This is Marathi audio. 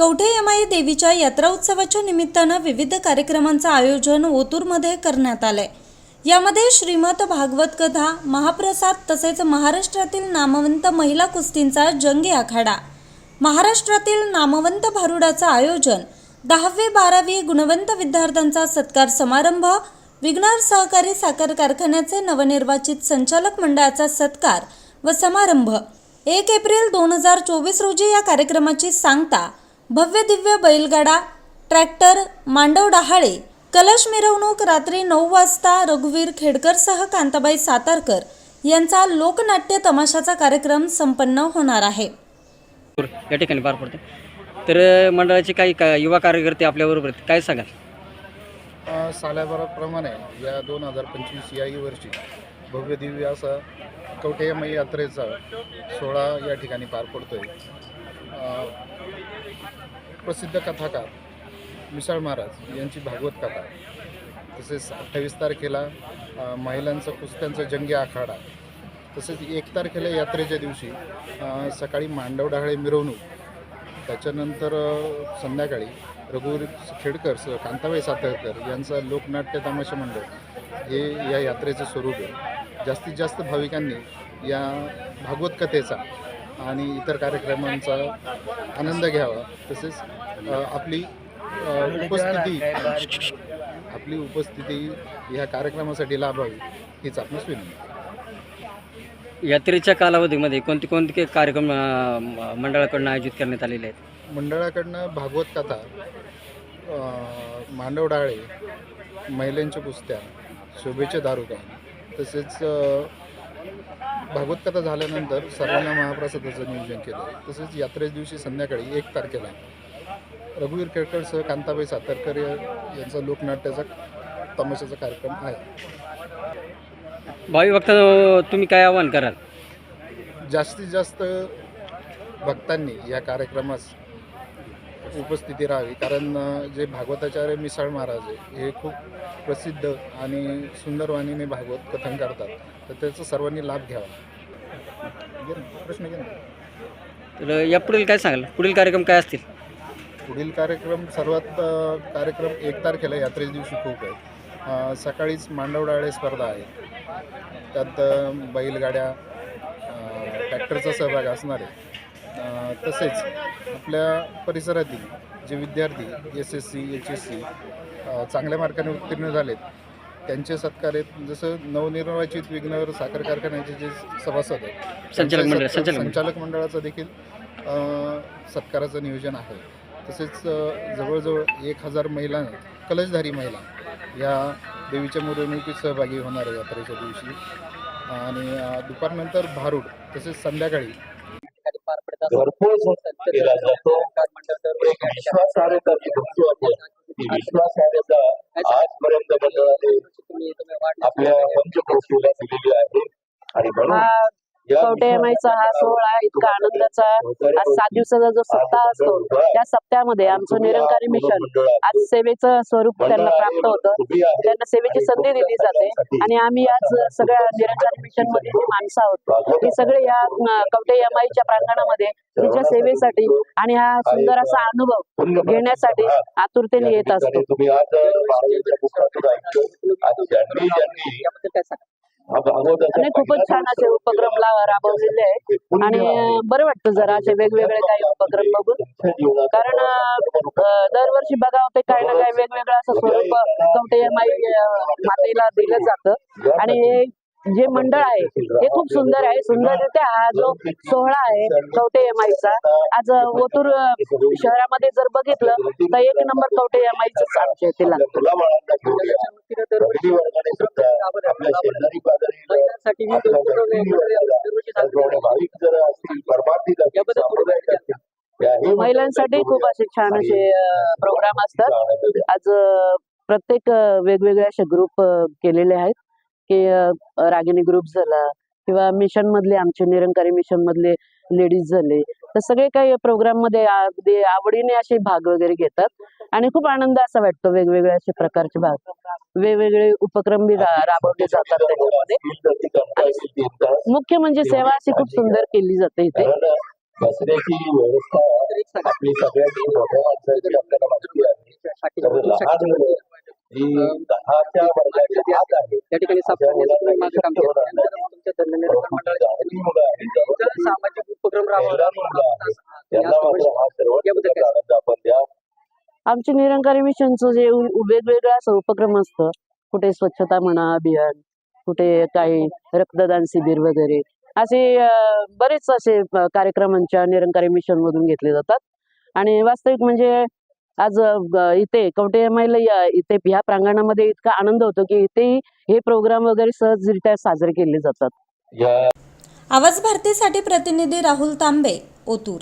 कवठे यमाई देवीच्या यात्रा उत्सवाच्या निमित्तानं विविध कार्यक्रमांचं आयोजन ओतूरमध्ये करण्यात आलंय. यामध्ये श्रीमत भागवत कथा महाप्रसाद तसेच महाराष्ट्रातील नामवंत महिला कुस्तींचा जंगी आखाडा महाराष्ट्रातील नामवंत भारुडाचं आयोजन दहावी बारावी गुणवंत विद्यार्थ्यांचा सत्कार समारंभ विघ्नार सहकारी साखर कारखान्याचे नवनिर्वाचित संचालक मंडळाचा सत्कार व समारंभ. एक एप्रिल दोन हजार चोवीस रोजी या कार्यक्रमाची सांगता भव्य दिव्य बैलगाडा ट्रॅक्टर मांडव डहाळे कलश मिरवणूक रात्री नऊ वाजता रघुवीर खेडकरसह कांताबाई सातारकर यांचा लोकनाट्य तमाशाचा कार्यक्रम संपन्न होणार आहे. या ठिकाणी पार पडते तर मंडळाचे काही का युवा कार्यकर्ते आपल्याबरोबर आहेत काय सांगाल? अ, सालाबाराप्रमाणे या दोन हजार पंचवीस याही वर्षी भव्य दिव्य असा कवठेयमयी यात्रेचा सोहळा या ठिकाणी पार पडतो आहे प्रसिद्ध कथाकार मिसाळ महाराज यांची भागवत कथा. तसेच अठ्ठावीस तारखेला महिलांचं महिलांचा कुस्त्यांचा जंगी आखाडा. तसेच एक तारखेला यात्रेच्या दिवशी सकाळी मांडवडाहळे मिरवणूक. त्याच्यानंतर संध्याकाळी रघुवीर खेडकर स कांताबाई सातळकर यांचा लोकनाट्य तमाशा मंडळ हे या यात्रेचं स्वरूप आहे. जास्तीत जास्त भाविकांनी या भागवत कथेचा आणि इतर कार्यक्रमांचा आनंद घ्यावा. तसेच आपली उपस्थिती आपली उपस्थिती या कार्यक्रमासाठी लाभावी हीच आपणास विनंती. यात्रेच्या कालावधीमध्ये कोणते कोणते कार्यक्रम मंडळाकडून आयोजित करण्यात आलेले आहेत? मंडळाकडनं भागवत कथा मांडव डाळे महिलांच्या कुस्त्या शोभेचे दारुका तसेच भागवत कथा झाल्यानंतर सर्वांना महाप्रसादाचं नियोजन केलं. आहे तसेच यात्रेच्या दिवशी संध्याकाळी एक तारखेला रघुवीर केळकरसह कांताबाई सातारकर यांचा लोकनाट्याचा तमाशाचा कार्यक्रम आहे. भावी वक्त तुम्ही काय आवाहन कराल? जास्तीत जास्त भक्तांनी या कार्यक्रमास उपस्थिती राहावी. कारण जे भागवताचार्य मिसाळ महाराज आहे हे खूप प्रसिद्ध आणि सुंदर वाणीने भागवत कथन करतात. तर त्याचा सर्वांनी लाभ घ्यावा. प्रश्न घे. तर या पुढील काय सांगाल? पुढील कार्यक्रम काय असतील? पुढील कार्यक्रम सर्वात कार्यक्रम एक तारखेला यात्रेच्या दिवशी खूप आहेत अ, सकाळीच मांडवडाळे स्पर्धा आहे. त्यात बैलगाड्या ट्रॅक्टरचा सहभाग असणार आहे. तसेच आपल्या परिसरातील जे विद्यार्थी S S C H S C चांगल्या मार्काने उत्तीर्ण झालेत त्यांचे सत्कार आहेत जसं नवनिर्वाचित विघ्नर साखर कारखान्याचे जे सभासद आहेत संचालक मंडळाचं देखील सत्काराचं नियोजन आहे. तसेच जवळजवळ एक हजार महिला कलशधारी महिला या देवीच्या मिरवणुकीत सहभागी होणार आहे यात्रेच्या दिवशी आणि दुपारनंतर भारूड तसेच संध्याकाळी घरपोच केला जातो. एक विश्वासार्हता जी म्हणतो आपण ती विश्वासार्हता आजपर्यंत मंडळाने आपल्या पंचक्रोशीला दिलेली आहे. आणि म्हणून कवटेमाईचा हा सोहळा इतका आनंदाचा आज सात दिवसाचा जो सप्ताह असतो त्या सप्त्यामध्ये आमचं निरंकारी मिशन आज सेवेचं स्वरूप त्यांना प्राप्त होतं. त्यांना सेवेची संधी दिली जाते आणि आम्ही आज सगळ्या निरंकारी मिशनमध्ये जी माणसं आहोत. हे सगळे या कवटे एमाईच्या प्रांगणामध्ये तिच्या सेवेसाठी आणि हा सुंदर असा अनुभव घेण्यासाठी आतुरतेने येत असतो. खूपच छान असे उपक्रम राबवलेले आहेत. आणि बरं वाटतं जरा असे वेगवेगळे काही उपक्रम बघून. कारण दरवर्षी बघावं ते काही ना काही वेगवेगळं असं स्वरूप मातेला दिलं जातं. आणि हे जे मंडळ आहे हे खूप सुंदर आहे. सुंदररित्या हा जो सोहळा आहे कवटे माईचा आज ओतूर शहरामध्ये जर बघितलं तर एक नंबर कवटे आमच्या येथे लागतं तुला. महिलांसाठी खूप असे छान असे प्रोग्राम असतात. आज प्रत्येक वेगवेगळे असे ग्रुप केलेले आहेत. की रागिनी रागिणी ग्रुप झाला किंवा मिशन मधले आमचे निरंकारी मिशन मधले लेडीज झाले तर सगळे काही प्रोग्राममध्ये अगदी आवडीने असे भाग वगैरे घेतात. आणि खूप आनंद असा वाटतो वेगवेगळे असे प्रकारचे भाग. वेगवेगळे उपक्रम बी राबवले जातात त्याच्यामध्ये. मुख्य म्हणजे सेवा अशी खूप सुंदर केली जाते इथे. बसण्याची व्यवस्था आपली मोठ्या माणसाची आपल्याला माहिती आहे. दहाच्या वर्गाच्या आत आहे. ठिकाणी सामाजिक उपक्रम हा आमचे निरंकारी मिशनचं जे वेगवेगळं असं उपक्रम असतं कुठे स्वच्छता म्हणा अभियान कुठे काही रक्तदान शिबिर वगैरे असे बरेच असे कार्यक्रमांच्या निरंकारी मिशन मधून घेतले जातात. आणि वास्तविक म्हणजे आज इथे कवटे महिला या इथे ह्या प्रांगणामध्ये इतका आनंद होतो की इथेही हे प्रोग्राम वगैरे सहजरित्या साजरे केले जातात. या आवाज भारतीसाठी प्रतिनिधी राहुल तांबे ओतूर.